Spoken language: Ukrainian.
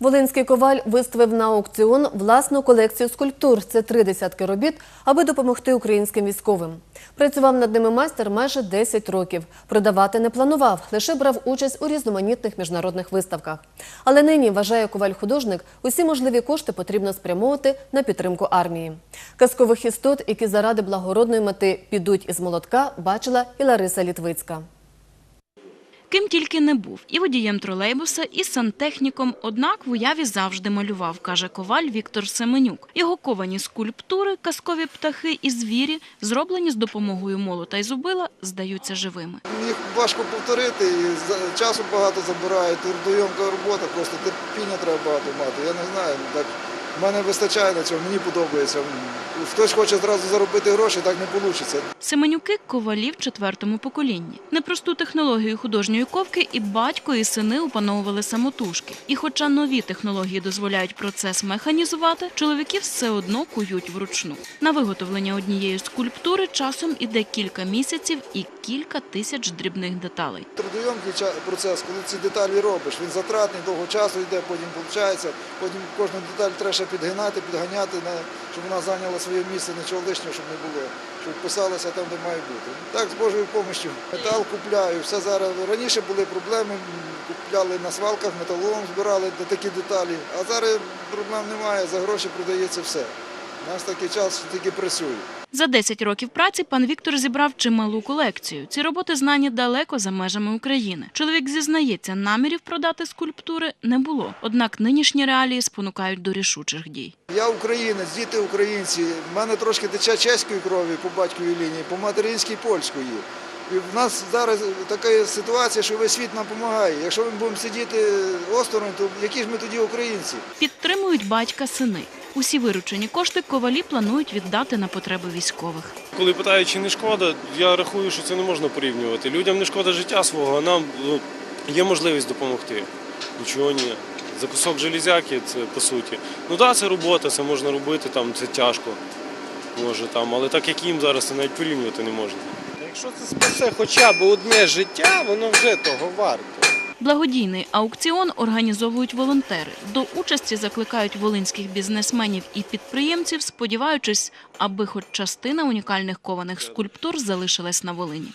Волинський коваль виставив на аукціон власну колекцію скульптур. Це три десятки робіт, аби допомогти українським військовим. Працював над ними майстер майже 10 років. Продавати не планував, лише брав участь у різноманітних міжнародних виставках. Але нині, вважає коваль-художник, усі можливі кошти потрібно спрямовувати на підтримку армії. Казкових істот, які заради благородної мети підуть із молотка, бачила і Лариса Літвицька. Ким тільки не був і водієм тролейбуса, і сантехніком, однак в уяві завжди малював, каже коваль Віктор Семенюк. Його ковані скульптури, казкові птахи і звірі, зроблені з допомогою молота і зубила, здаються живими. Їх важко повторити, і часу багато забирає, трудойомка робота, просто терпіння треба багато мати. Я не знаю, ну, так в мене вистачає на цьому, мені подобається. Хтось хоче зразу заробити гроші, так не вийде. Семенюки ковалі в четвертому поколінні. Непросту технологію художньої ковки і батько, і сини опановували самотужки. І хоча нові технології дозволяють процес механізувати, чоловіки все одно кують вручну. На виготовлення однієї скульптури часом іде кілька місяців і кілька тисяч дрібних деталей. Трудойомкий ча- процес, коли ці деталі робиш, він затратний, довго часу йде, потім виходить, потім кожну деталь треба ще підгинати, підганяти, щоб вона зайняла своє місце, нічого лишнього, щоб не було, щоб писалося там, де має бути. Так, з Божою допомогою. Метал купляю, все зараз. Раніше були проблеми, купляли на свалках, металолом збирали такі деталі, а зараз проблем немає, за гроші продається все. У нас такий час, тільки працює. За 10 років праці пан Віктор зібрав чималу колекцію. Ці роботи знані далеко за межами України. Чоловік зізнається, намірів продати скульптури не було. Однак нинішні реалії спонукають до рішучих дій. Я українець, діти українці. В мене трошки тече чеської крові по батьковій лінії, по материнській польської. І в нас зараз така ситуація, що весь світ нам допомагає. Якщо ми будемо сидіти осторонь, то які ж ми тоді українці? Підтримують батька сини. Усі виручені кошти ковалі планують віддати на потреби військових. Коли питають, чи не шкода, я рахую, що це не можна порівнювати. Людям не шкода життя свого, а нам ну, є можливість допомогти. Нічого ні. За кусок железяки це по суті. Ну так, це робота, це можна робити, там це тяжко. Може там, але так як їм зараз це навіть порівнювати не можна. Якщо це спасе хоча б одне життя, воно вже того варто. Благодійний аукціон організовують волонтери. До участі закликають волинських бізнесменів і підприємців, сподіваючись, аби хоч частина унікальних кованих скульптур залишилась на Волині.